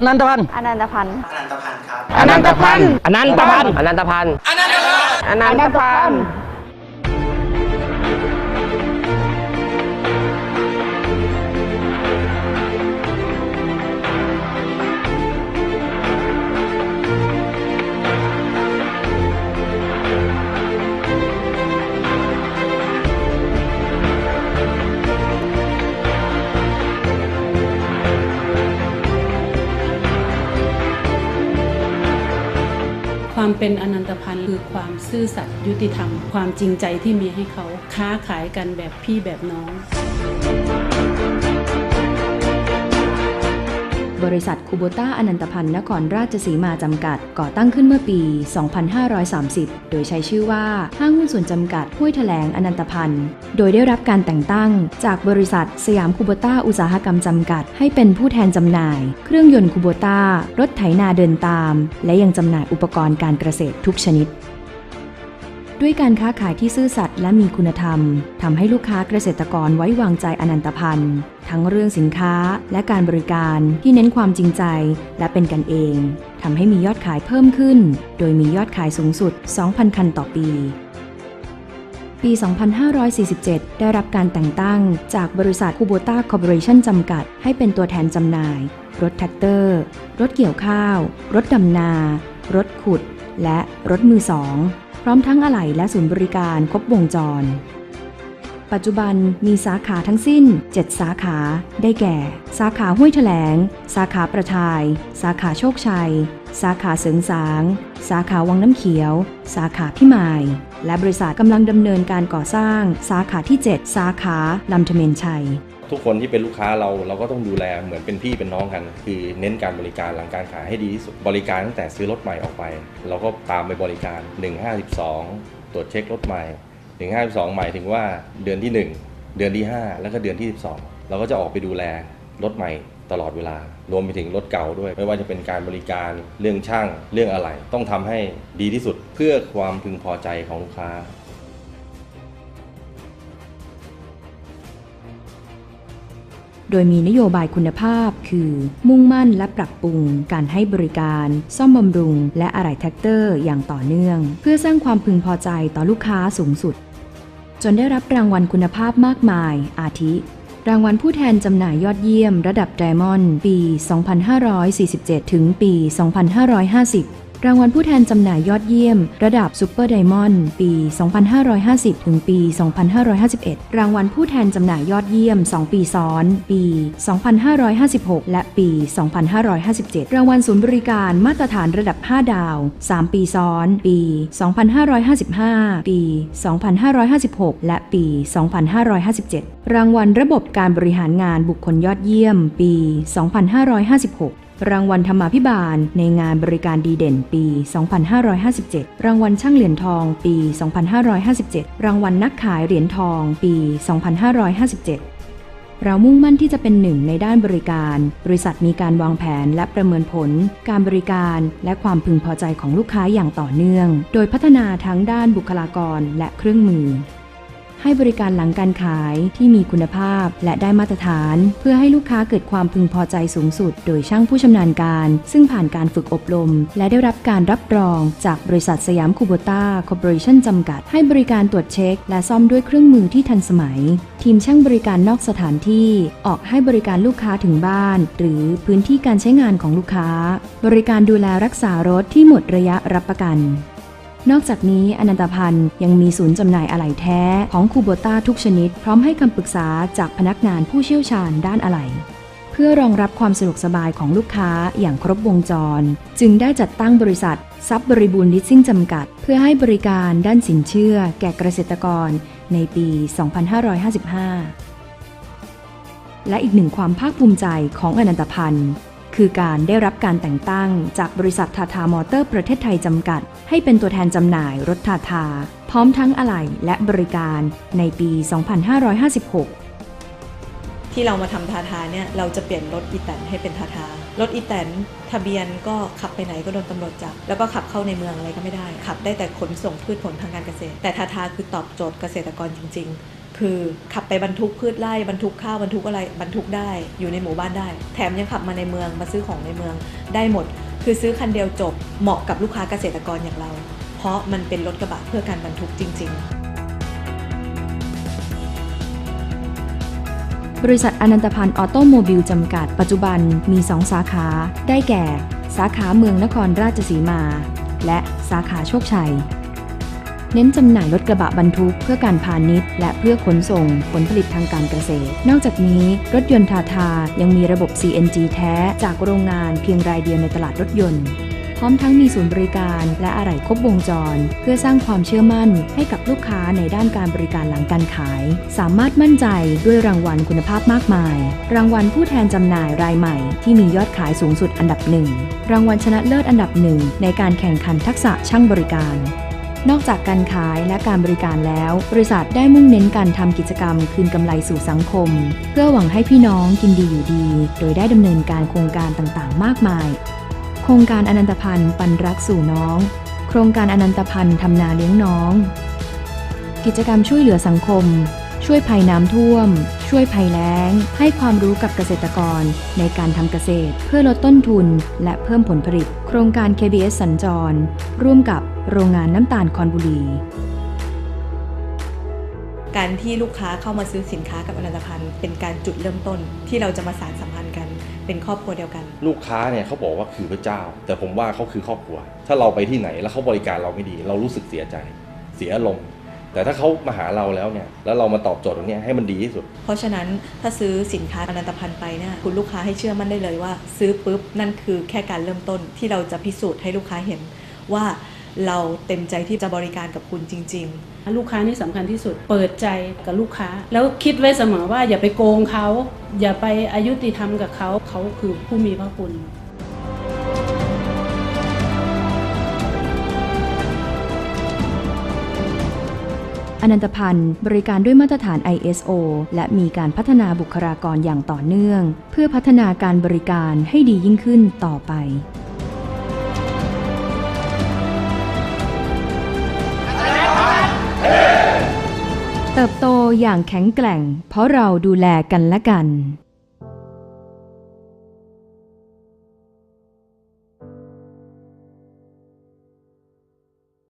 อนันตพันธ์อนันตพันธ์อนันตพันธ์ครับอนันตพันธ์อนันตพันธ์อนันตพันธ์อนันตพันธ์อนันตพันธ์ ความเป็นอนันตพันธ์คือความซื่อสัตย์ยุติธรรม ความจริงใจที่มีให้เขาค้าขายกันแบบพี่แบบน้อง บริษัทคูโบต้าอนันตพันธ์นครราชสีมาจำกัด ก่อตั้งขึ้นเมื่อปี 2530 โดยใช้ชื่อว่า ห้างหุ้นส่วนจำกัดห้วยแถลงอนันตพันธ์ โดยได้รับการแต่งตั้ง จากบริษัทสยามคูโบต้าอุตสาหกรรมจำกัด ให้เป็นผู้แทนจำหน่าย เครื่องยนต์คูโบต้ารถไถนาเดินตาม และยังจำหน่ายอุปกรณ์การเกษตรทุกชนิด ด้วยการค้าขายที่ซื่อสัตย์และมีคุณธรรมทำให้ลูกค้าเกษตรกรไว้วางใจอนันตพันธ์ทั้งเรื่องสินค้าและการบริการที่เน้นความจริงใจและเป็นกันเองทำให้มียอดขายเพิ่มขึ้น โดยมียอดขายสูงสุด 2,000 คันต่อปี ปี 2547 ได้รับการแต่งตั้งจากบริษัทคูโบต้าคอร์ปอเรชั่นจำกัด ให้เป็นตัวแทนจำหน่าย รถแท็กเตอร์ รถเกี่ยวข้าว รถดำนา รถขุด และรถมือสอง ร้อมทั้งอะไหล่และศูนย์บริการครบวงจร ปัจจุบันมีสาขาทั้งสิ้น 7 สาขา ได้แก่ สาขาห้วยแถลง สาขาประทาย สาขาโชคชัย สาขาเสริงสาง สาขาวังน้ำเขียว สาขาพิมาย และบริษัทกำลังดำเนินการก่อสร้าง สาขาที่ 7 สาขาลำธเมนชัย ทุกคนที่เป็นลูกค้าเราเราก็ต้องดูแลเหมือนเป็นพี่เป็นน้องกัน คือเน้นการบริการหลังการขายให้ดีที่สุดบริการตั้งแต่ซื้อรถใหม่ออกไป เราก็ตามไปบริการ 152 ตรวจเช็ครถใหม่ 152 หมายถึงว่าเดือนที่ 1 เดือนที่ 5 แล้วก็เดือนที่ 12 เราก็จะออกไปดูแลรถใหม่ตลอดเวลารวมไปถึงรถเก่าด้วย ไม่ว่าจะเป็นการบริการเรื่องช่างเรื่องอะไร ต้องทำให้ดีที่สุดเพื่อความพึงพอใจของลูกค้า โดยมีนโยบายคุณภาพ คือ มุ่งมั่นและปรับปรุง การให้บริการ ซ่อมบำรุง และอะไหล่แท็กเตอร์อย่างต่อเนื่อง เพื่อสร้างความพึงพอใจต่อลูกค้าสูงสุด จนได้รับรางวัลคุณภาพมากมาย อาทิ รางวัลผู้แทนจำหน่ายยอดเยี่ยม ระดับไดมอนด์ปี 2547 ถึงปี 2550 รางวัลผู้แทนจำหน่ายยอดเยี่ยม ระดับซูเปอร์ไดมอนด์ปี 2550 ถึงปี 2551 รางวัลผู้แทนจำหน่ายยอดเยี่ยม 2 ปีซ้อน ปี 2556 และปี 2557 รางวัลศูนย์บริการมาตรฐานระดับ 5 ดาว 3 ปีซ้อน ปี 2555 ปี 2556 และปี 2557 รางวัลระบบการบริหารงานบุคคลยอดเยี่ยม ปี 2556 รางวัลธรรมาภิบาล ในงานบริการดีเด่นปี 2557 รางวัลช่างเหรียญทองปี 2557 รางวัลนักขายเหรียญทองปี 2557เรามุ่งมั่นที่จะเป็นหนึ่งในด้านบริการ บริษัทมีการวางแผนและประเมินผล การบริการและความพึงพอใจของลูกค้าอย่างต่อเนื่อง โดยพัฒนาทั้งด้านบุคลากรและเครื่องมือ ให้บริการหลังการขายที่มีคุณภาพและได้มาตรฐาน เพื่อให้ลูกค้าเกิดความพึงพอใจสูงสุด โดยช่างผู้ชำนาญการ ซึ่งผ่านการฝึกอบรม และได้รับการรับรองจากบริษัทสยามคูโบต้าคอร์ปอเรชั่นจำกัด ให้บริการตรวจเช็ค และซ่อมด้วยเครื่องมือที่ทันสมัย ทีมช่างบริการนอกสถานที่ ออกให้บริการลูกค้าถึงบ้าน หรือพื้นที่การใช้งานของลูกค้า บริการดูแลรักษารถที่หมดระยะรับประกัน นอกจากนี้อนันตพันธ์ยังมีศูนย์จำหน่ายอะไหล่แท้ของคูโบต้าทุกชนิด พร้อมให้คำปรึกษาจากพนักงานผู้เชี่ยวชาญด้านอะไหล่เพื่อรองรับความสะดวกสบายของลูกค้าอย่างครบวงจร จึงได้จัดตั้งบริษัททรัพย์บริบูรณ์ลิสซิ่งจำกัด เพื่อให้บริการด้านสินเชื่อ แก่เกษตรกรในปี 2555 และอีกหนึ่งความภาคภูมิใจของอนันตพันธ์คือการได้รับการแต่งตั้งจากบริษัททาทามอเตอร์ประเทศไทยจำกัด ให้เป็นตัวแทนจำหน่ายรถทาทา พร้อมทั้งอะไหล่และบริการในปี 2556ที่เรามาทำทาทาเนี่ยเราจะเปลี่ยนรถอีแตนให้เป็นทาทารถอีแตนทะเบียนก็ขับไปไหนก็โดนตำรวจจับ แล้วก็ขับเข้าในเมืองอะไรก็ไม่ได้ ขับได้แต่ขนส่งพืชผลทางการเกษตร แต่ทาทาคือตอบโจทย์เกษตรกรจริง ๆ คือขับไปบรรทุกพืชไร่บรรทุกข้าวบรรทุกอะไรบรรทุกได้อยู่ในหมู่บ้านได้ แถมยังขับมาในเมืองมาซื้อของในเมืองได้หมด คือซื้อคันเดียวจบเหมาะกับลูกค้าเกษตรกรอย่างเรา เพราะมันเป็นรถกระบะเพื่อการบรรทุกจริง ๆบริษัทอนันตพันธ์ออโตโมบิลจำกัด ปัจจุบันมี 2 สาขา ได้แก่ สาขาเมืองนครราชสีมา และสาขาโชคชัย เน้นจำหน่ายรถกระบะบรรทุก เพื่อการพาณิชย์ และเพื่อขนส่งผลผลิตทางการเกษตร นอกจากนี้ รถยนต์ทาทายังมีระบบ CNG แท้จากโรงงานเพียงรายเดียวในตลาดรถยนต์ พร้อมทั้งมีศูนย์บริการและอะไหล่ครบวงจร เพื่อสร้างความเชื่อมั่นให้กับลูกค้าในด้านการบริการหลังการขาย สามารถมั่นใจด้วยรางวัลคุณภาพมากมาย รางวัลผู้แทนจำหน่ายรายใหม่ ที่มียอดขายสูงสุดอันดับหนึ่งรางวัลชนะเลิศอันดับหนึ่งในการแข่งขันทักษะช่างบริการ นอกจากการขายและการบริการแล้ว บริษัทได้มุ่งเน้นการทำกิจกรรมคืนกำไรสู่สังคม เพื่อหวังให้พี่น้องกินดีอยู่ดี โดยได้ดำเนินการโครงการต่างๆ มากมาย โครงการอนันตพันธ์ปันรักสู่น้อง โครงการอนันตพันธ์ทำนาเลี้ยงน้อง กิจกรรมช่วยเหลือสังคม ช่วยภัยน้ำท่วม ช่วยภัยแล้ง ให้ความรู้กับเกษตรกร ในการทำเกษตร เพื่อลดต้นทุน และเพิ่มผลผลิต โครงการ KBS สัญจร ร่วมกับ โรงงานน้ำตาลคอนบุรี การที่ลูกค้าเข้ามาซื้อสินค้ากับอนันตพันธ์เป็นการจุดเริ่มต้นที่เราจะมาสานสัมพันธ์กัน เป็นครอบครัวเดียวกัน ลูกค้าเนี่ยเขาบอกว่าคือพระเจ้า แต่ผมว่าเขาคือครอบครัว ถ้าเราไปที่ไหนแล้วเขาบริการเราไม่ดี เรารู้สึกเสียใจ เสียอารมณ์แต่ถ้าเขามาหาเราแล้วเนี่ย แล้วเรามาตอบโจทย์ตรงเนี้ยให้มันดีที่สุด เพราะฉะนั้นถ้าซื้อสินค้าอนันตพันธ์ไปเนี่ยคุณลูกค้าให้เชื่อมั่นได้เลยว่า ซื้อปุ๊บนั่นคือแค่การเริ่มต้นที่เราจะพิสูจน์ให้ลูกค้าเห็นว่า เราเต็มใจที่จะบริการกับคุณจริง ๆ ลูกค้านี่สำคัญที่สุด เปิดใจกับลูกค้า แล้วคิดไว้เสมอว่าอย่าไปโกงเขา อย่าไปอายุติธรรมกับเขา เขาคือผู้มีพระคุณ อนันตพันธ์บริการด้วยมาตรฐาน ISO และมีการพัฒนาบุคลากรอย่างต่อเนื่อง เพื่อพัฒนาการบริการให้ดียิ่งขึ้นต่อไป เติบโตอย่างแข็งแกร่ง เพราะเราดูแลกันและกัน